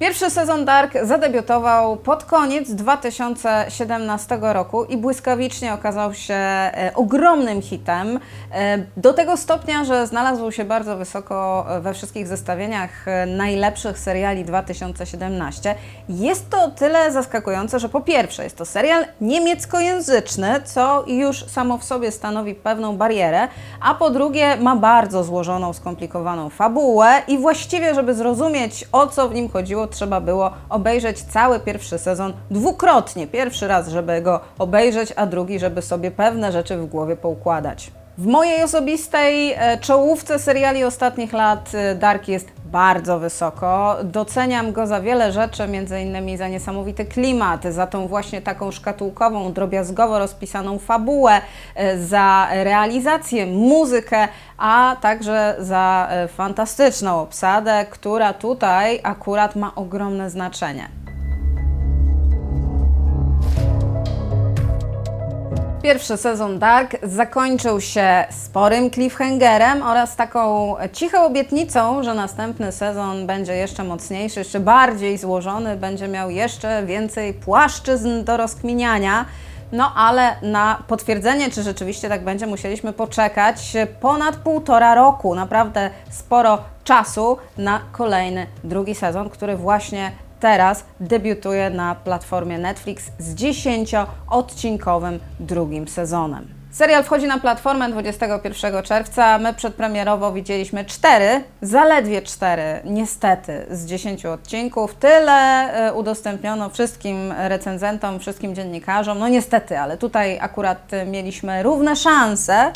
Pierwszy sezon Dark zadebiutował pod koniec 2017 roku i błyskawicznie okazał się e, ogromnym hitem. E, do tego stopnia, że znalazł się bardzo wysoko e, we wszystkich zestawieniach najlepszych seriali 2017. Jest to o tyle zaskakujące, że po pierwsze jest to serial niemieckojęzyczny, co już samo w sobie stanowi pewną barierę, a po drugie ma bardzo złożoną, skomplikowaną fabułę i właściwie, żeby zrozumieć o co w nim chodziło, trzeba było obejrzeć cały pierwszy sezon dwukrotnie. Pierwszy raz, żeby go obejrzeć, a drugi, żeby sobie pewne rzeczy w głowie poukładać. W mojej osobistej e, czołówce seriali ostatnich lat e, Dark jest bardzo wysoko. Doceniam go za wiele rzeczy, między innymi za niesamowity klimat, za tą właśnie taką szkatułkową, drobiazgowo rozpisaną fabułę, e, za realizację, muzykę, a także za e, fantastyczną obsadę, która tutaj akurat ma ogromne znaczenie. Pierwszy sezon Dark zakończył się sporym cliffhangerem oraz taką cichą obietnicą, że następny sezon będzie jeszcze mocniejszy, jeszcze bardziej złożony, będzie miał jeszcze więcej płaszczyzn do rozkminiania. No ale na potwierdzenie, czy rzeczywiście tak będzie, musieliśmy poczekać ponad półtora roku, naprawdę sporo czasu na kolejny drugi sezon, który właśnie teraz debiutuje na platformie Netflix z 10-odcinkowym drugim sezonem. Serial wchodzi na platformę 21 czerwca. My przedpremierowo widzieliśmy 4, zaledwie 4, niestety, z 10 odcinków. Tyle e, udostępniono wszystkim recenzentom, wszystkim dziennikarzom. No niestety, ale tutaj akurat e, mieliśmy równe szanse.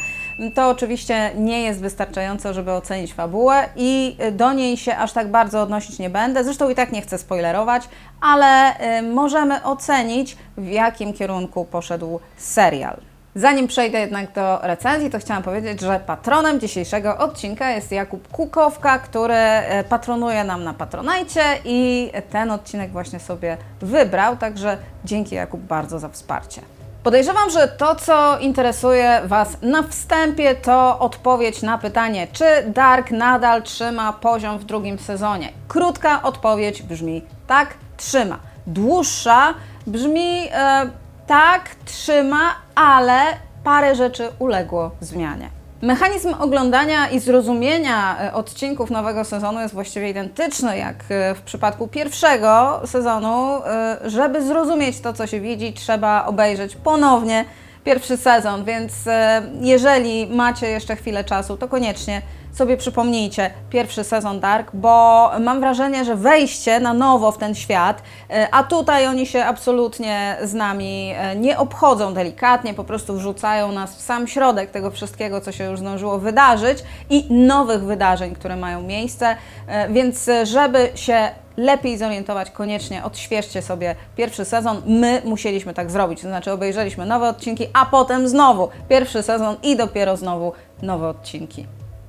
To oczywiście nie jest wystarczająco, żeby ocenić fabułę i e, do niej się aż tak bardzo odnosić nie będę. Zresztą i tak nie chcę spoilerować, ale e, możemy ocenić, w jakim kierunku poszedł serial. Zanim przejdę jednak do recenzji, to chciałam powiedzieć, że patronem dzisiejszego odcinka jest Jakub Kukowka, który e, patronuje nam na Patronajcie i ten odcinek właśnie sobie wybrał, także dzięki Jakub bardzo za wsparcie. Podejrzewam, że to, co interesuje Was na wstępie, to odpowiedź na pytanie, czy Dark nadal trzyma poziom w drugim sezonie. Krótka odpowiedź brzmi tak, trzyma. Dłuższa brzmi e, tak, trzyma, ale parę rzeczy uległo zmianie. Mechanizm oglądania i zrozumienia e, odcinków nowego sezonu jest właściwie identyczny jak e, w przypadku pierwszego sezonu. E, Żeby zrozumieć to, co się widzi, trzeba obejrzeć ponownie pierwszy sezon, więc e, jeżeli macie jeszcze chwilę czasu, to koniecznie sobie przypomnijcie pierwszy sezon Dark, bo mam wrażenie, że wejście na nowo w ten świat, e, a tutaj oni się absolutnie z nami e, nie obchodzą delikatnie, po prostu wrzucają nas w sam środek tego wszystkiego, co się już zdążyło wydarzyć i nowych wydarzeń, które mają miejsce, więc żeby się lepiej zorientować, koniecznie odświeżcie sobie pierwszy sezon. My musieliśmy tak zrobić, to znaczy obejrzeliśmy nowe odcinki, a potem znowu pierwszy sezon i dopiero znowu nowe odcinki.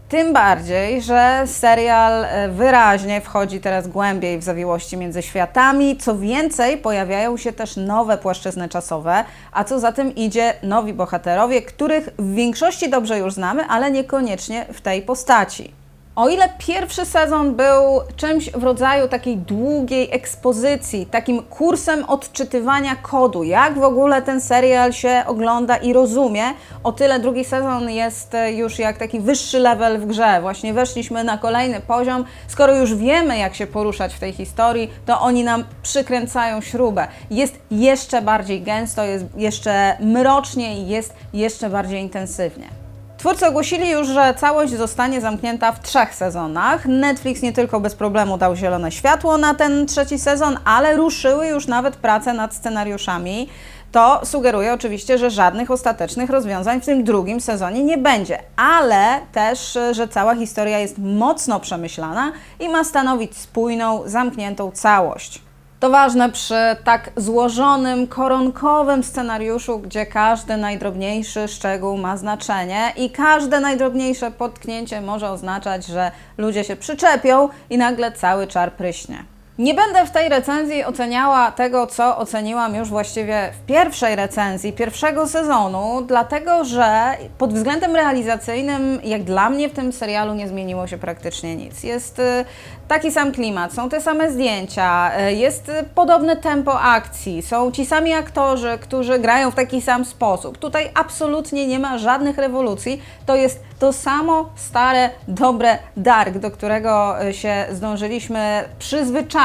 Tym bardziej, że serial e, wyraźnie wchodzi teraz głębiej w zawiłości między światami. Co więcej, pojawiają się też nowe płaszczyzny czasowe, a co za tym idzie nowi bohaterowie, których w większości dobrze już znamy, ale niekoniecznie w tej postaci. O ile pierwszy sezon był czymś w rodzaju takiej długiej ekspozycji, takim kursem odczytywania kodu, jak w ogóle ten serial się ogląda i rozumie, o tyle drugi sezon jest e, już jak taki wyższy level w grze. Właśnie weszliśmy na kolejny poziom. Skoro już wiemy, jak się poruszać w tej historii, to oni nam przykręcają śrubę. Jest jeszcze bardziej gęsto, jest jeszcze mroczniej, jest jeszcze bardziej intensywnie. Twórcy ogłosili już, że całość zostanie zamknięta w trzech sezonach. Netflix nie tylko bez problemu dał zielone światło na ten trzeci sezon, ale ruszyły już nawet prace nad scenariuszami. To sugeruje oczywiście, że żadnych ostatecznych rozwiązań w tym drugim sezonie nie będzie, ale też, że cała historia jest mocno przemyślana i ma stanowić spójną, zamkniętą całość. To ważne przy tak złożonym, koronkowym scenariuszu, gdzie każdy najdrobniejszy szczegół ma znaczenie i każde najdrobniejsze potknięcie może oznaczać, że ludzie się przyczepią i nagle cały czar pryśnie. Nie będę w tej recenzji oceniała tego, co oceniłam już właściwie w pierwszej recenzji pierwszego sezonu, dlatego że pod względem realizacyjnym, jak dla mnie w tym serialu nie zmieniło się praktycznie nic. Jest y, taki sam klimat, są te same zdjęcia, y, jest y, podobne tempo akcji, są ci sami aktorzy, którzy grają w taki sam sposób. Tutaj absolutnie nie ma żadnych rewolucji. To jest to samo stare, dobre Dark, do którego się zdążyliśmy przyzwyczaić.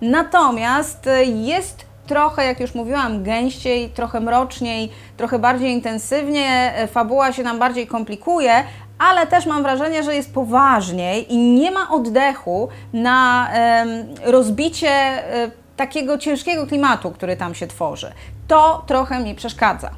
Natomiast y, jest trochę, jak już mówiłam, gęściej, trochę mroczniej, trochę bardziej intensywnie, y, fabuła się nam bardziej komplikuje, ale też mam wrażenie, że jest poważniej i nie ma oddechu na rozbicie e, takiego ciężkiego klimatu, który tam się tworzy. To trochę mi przeszkadza.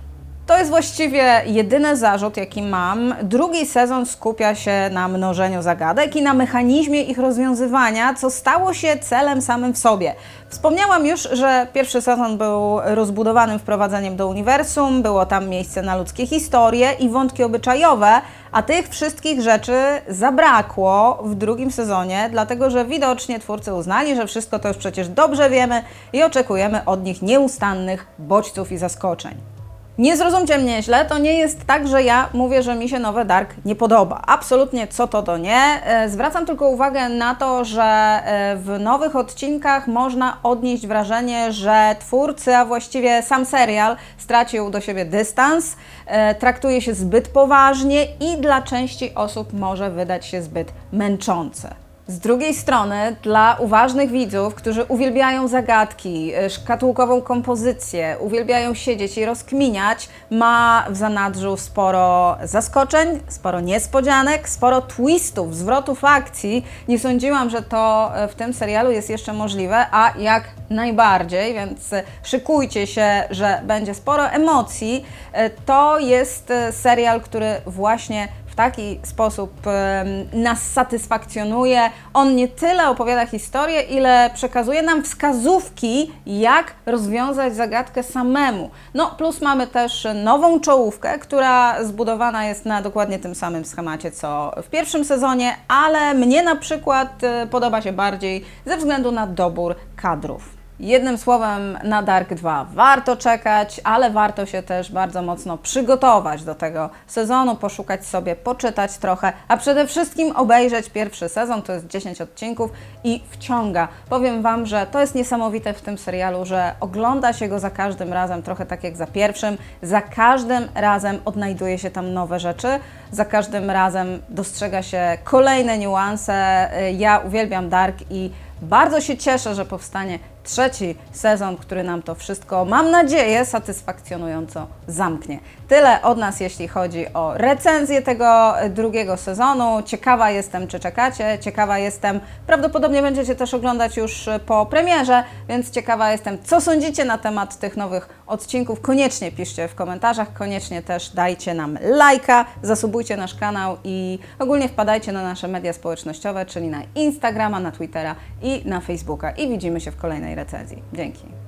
To jest właściwie jedyny zarzut, jaki mam. Drugi sezon skupia się na mnożeniu zagadek i na mechanizmie ich rozwiązywania, co stało się celem samym w sobie. Wspomniałam już, że pierwszy sezon był rozbudowanym wprowadzeniem do uniwersum, było tam miejsce na ludzkie historie i wątki obyczajowe, a tych wszystkich rzeczy zabrakło w drugim sezonie, dlatego że widocznie twórcy uznali, że wszystko to już przecież dobrze wiemy i oczekujemy od nich nieustannych bodźców i zaskoczeń. Nie zrozumcie mnie źle, to nie jest tak, że ja mówię, że mi się nowe Dark nie podoba. Absolutnie co to do nie. E, Zwracam tylko uwagę na to, że e, w nowych odcinkach można odnieść wrażenie, że twórcy, a właściwie sam serial stracił do siebie dystans, e, traktuje się zbyt poważnie i dla części osób może wydać się zbyt męczące. Z drugiej strony, dla uważnych widzów, którzy uwielbiają zagadki, y, szkatułkową kompozycję, uwielbiają siedzieć i rozkminiać, ma w zanadrzu sporo zaskoczeń, sporo niespodzianek, sporo twistów, zwrotów akcji. Nie sądziłam, że to y, w tym serialu jest jeszcze możliwe, a jak najbardziej, więc y, szykujcie się, że będzie sporo emocji. To jest serial, który właśnie w taki sposób nas satysfakcjonuje. On nie tyle opowiada historię, ile przekazuje nam wskazówki, jak rozwiązać zagadkę samemu. No, plus mamy też nową czołówkę, która zbudowana jest na dokładnie tym samym schemacie co w pierwszym sezonie, ale mnie na przykład e, podoba się bardziej ze względu na dobór kadrów. Jednym słowem, na Dark 2 warto czekać, ale warto się też bardzo mocno przygotować do tego sezonu, poszukać sobie, poczytać trochę, a przede wszystkim obejrzeć pierwszy sezon, to jest 10 odcinków i wciąga. Powiem Wam, że to jest niesamowite w tym serialu, że ogląda się go za każdym razem, trochę tak jak za pierwszym, za każdym razem odnajduje się tam nowe rzeczy, za każdym razem dostrzega się kolejne niuanse. Ja uwielbiam Dark i bardzo się cieszę, że powstanie trzeci sezon, który nam to wszystko, mam nadzieję, satysfakcjonująco zamknie. Tyle od nas, jeśli chodzi o recenzję tego drugiego sezonu. Ciekawa jestem, czy czekacie. Ciekawa jestem, prawdopodobnie będziecie też oglądać już po premierze, więc ciekawa jestem, co sądzicie na temat tych nowych odcinków. Koniecznie piszcie w komentarzach, koniecznie też dajcie nam lajka, zasubujcie nasz kanał i ogólnie wpadajcie na nasze media społecznościowe, czyli na Instagrama, na Twittera i na Facebooka. I widzimy się w kolejnej recenzji. Dzięki.